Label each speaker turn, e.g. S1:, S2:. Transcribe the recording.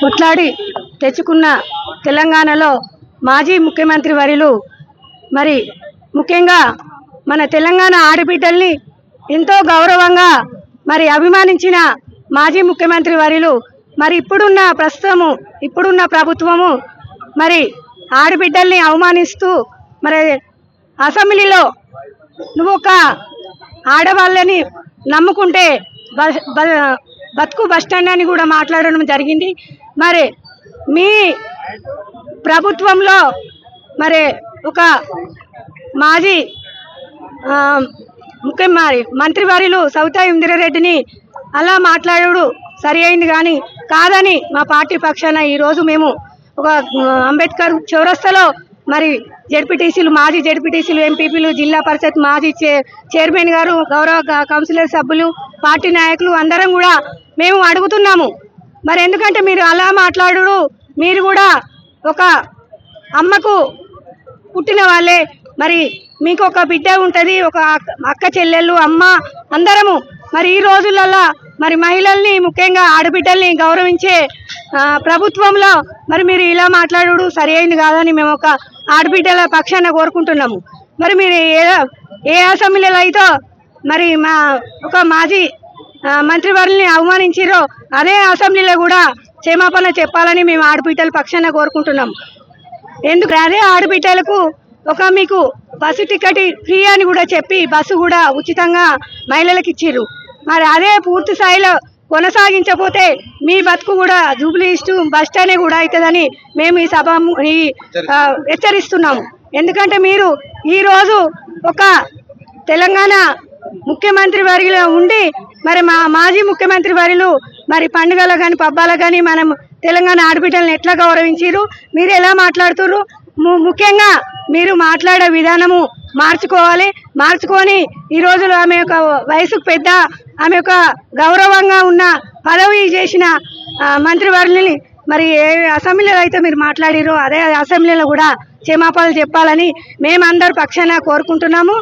S1: కొట్లాడి తెచ్చుకున్న తెలంగాణలో మాజీ ముఖ్యమంత్రి వర్యులు మరి ముఖ్యంగా మన తెలంగాణ ఆడబిడ్డల్ని ఎంతో గౌరవంగా మరి అభిమానించిన మాజీ ముఖ్యమంత్రి వర్యులు మరి ఇప్పుడున్న ప్రస్తుతము ఇప్పుడున్న ప్రభుత్వము మరి ఆడబిడ్డల్ని అవమానిస్తూ మరి అసెంబ్లీలో నువ్వు ఒక ఆడవాళ్ళని నమ్ముకుంటే బ- బ- బతుకు బస్టాండ్ అని కూడా మాట్లాడడం జరిగింది. మరి మీ ప్రభుత్వంలో మరి ఒక మాజీ ముఖ్యమంత్రి ముఖ్య మరి మంత్రివారిలు సౌతా ఇందిరారెడ్డిని అలా మాట్లాడు సరి అయింది కానీ కాదని మా పార్టీ పక్షాన ఈరోజు మేము ఒక అంబేద్కర్ చౌరస్తాలో మరి జడ్పీటీసీలు మాజీ జడ్పీటీసీలు ఎంపీపీలు జిల్లా పరిషత్ మాజీ చైర్మన్ గారు గౌరవ కౌన్సిలర్ సభ్యులు పార్టీ నాయకులు అందరం కూడా మేము అడుగుతున్నాము. మరి ఎందుకంటే మీరు అలా మాట్లాడు మీరు కూడా ఒక అమ్మకు పుట్టిన వాళ్ళే. మరి మీకు ఒక బిడ్డ ఉంటుంది ఒక అక్క- అక్క చెల్లెళ్ళు అమ్మ అందరము. మరి ఈ రోజులలో మరి మహిళల్ని ముఖ్యంగా ఆడబిడ్డల్ని గౌరవించే ప్రభుత్వంలో మరి మీరు ఇలా మాట్లాడు సరి అయింది కాదని మేము ఒక ఆడబిడ్డల పక్షాన కోరుకుంటున్నాము. మరి మీరు ఏ ఏ అసెంబ్లీలో అయితే మరి మా ఒక మాజీ మంత్రి మంత్రివర్యుల్ని అవమానించిరో అదే అసెంబ్లీలో కూడా క్షమాపణ చెప్పాలని మేము ఆడబిడ్డల పక్షాన కోరుకుంటున్నాం. ఎందుకు? అదే ఆడబిడ్డలకు ఒక మీకు బస్సు టికెట్ ఫ్రీ అని కూడా చెప్పి బస్సు కూడా ఉచితంగా మహిళలకు ఇచ్చిర్రు. మరి అదే పూర్తి స్థాయిలో కొనసాగించకపోతే మీ బతుకు కూడా జూబ్లీ ఇస్టు బస్ స్టాండ్ కూడా అవుతుందని మేము ఈ సభ ఈ హెచ్చరిస్తున్నాము. ఎందుకంటే మీరు ఈరోజు ఒక తెలంగాణ ముఖ్యమంత్రి వారిలో ఉండి మరి మా మాజీ ముఖ్యమంత్రి వారిలు మరి పండుగలు కానీ పబ్బాలు కానీ మనం తెలంగాణ ఆడబిడ్డలను ఎట్లా గౌరవించారు మీరు ఎలా మాట్లాడుతుర్రు? ము- ముఖ్యంగా మీరు మాట్లాడే విధానము మార్చుకోవాలి. మార్చుకొని ఈ రోజులో ఆమె యొక్క వయసుకు పెద్ద ఆమె యొక్క గౌరవంగా ఉన్న పదవి చేసిన ఆ, మంత్రివర్యులని మరి ఏ అసెంబ్లీలో అయితే మీరు మాట్లాడిరో అదే అసెంబ్లీలో కూడా క్షమాపణలు చెప్పాలని మేమందరు పక్షాన కోరుకుంటున్నాము.